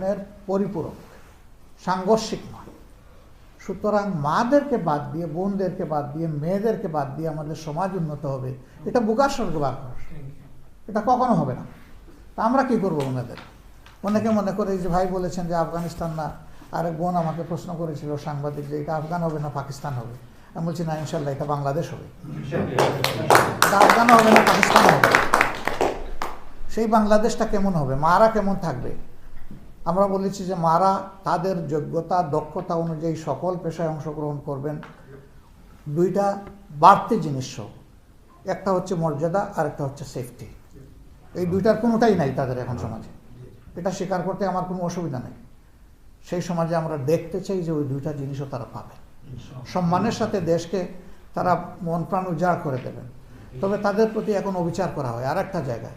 অন্যের পরিপূরক, সাংঘর্ষিক নয়। সুতরাং মাদেরকে বাদ দিয়ে, বোনদেরকে বাদ দিয়ে, মেয়েদেরকে বাদ দিয়ে আমাদের সমাজ উন্নত হবে, এটা বুকার স্বর্গবার করা এটা কখনো হবে না। তা আমরা কি করব ওনাদের? অনেকে মনে করে যে ভাই বলেছেন যে আফগানিস্তান না আরেক বোন আমাকে প্রশ্ন করেছিল সাংবাদিক যে এটা আফগান হবে না, পাকিস্তান হবে? আমি বলছি, না, ইনশাল্লাহ, এটা বাংলাদেশ হবে। এটা আফগানও হবে না, পাকিস্তান হবে? সেই বাংলাদেশটা কেমন হবে? মারা কেমন থাকবে? আমরা বলেছি যে মারা তাদের যোগ্যতা দক্ষতা অনুযায়ী সকল পেশায় অংশগ্রহণ করবেন। দুইটা বাড়তি জিনিস। একটা হচ্ছে মর্যাদা আর একটা হচ্ছে সেফটি এই দুইটার কোনোটাই নাই তাদের এখন সমাজে। এটা স্বীকার করতে আমার কোনো অসুবিধা নেই। সেই সমাজে আমরা দেখতে চাই যে ওই দুইটা জিনিসও তারা পাবে। সম্মানের সাথে দেশকে তারা মন প্রাণ উজাড় করে দেবেন। তবে তাদের প্রতি এখন অবিচার করা হয়। আর একটা জায়গায়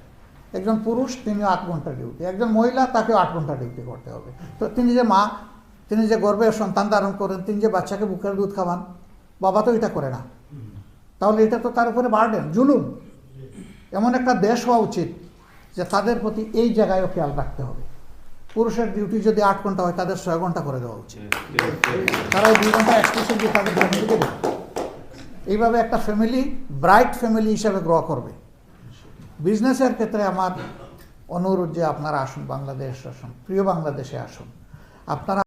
একজন পুরুষ, তিনি আট ঘণ্টা ডিউটি। একজন মহিলা, তাকেও আট ঘণ্টা ডিউটি করতে হবে। তো তিনি যে মা, তিনি যে গর্ভে সন্তান ধারণ করেন, তিনি যে বাচ্চাকে বুকের দুধ খাওয়ান, বাবা তো এটা করে না। তাহলে এটা তো তার উপরে বার্ডেন, জুলুম। এমন একটা দেশ হওয়া উচিত যে তাদের প্রতি এই জায়গায়ও খেয়াল রাখতে হবে। পুরুষের ডিউটি যদি আট ঘণ্টা হয়, তাদের ছয় ঘণ্টা করে দেওয়া উচিত। তারা দুই ঘণ্টা এক্সটেনশন দিয়ে তাদের এইভাবে একটা ফ্যামিলি ব্রাইট ফ্যামিলি হিসাবে গ্রো করবে। বিজনেসের ক্ষেত্রে আমার অনুরোধ যে আপনারা আসুন বাংলাদেশ আসুন প্রিয় বাংলাদেশে আসুন। আপনারা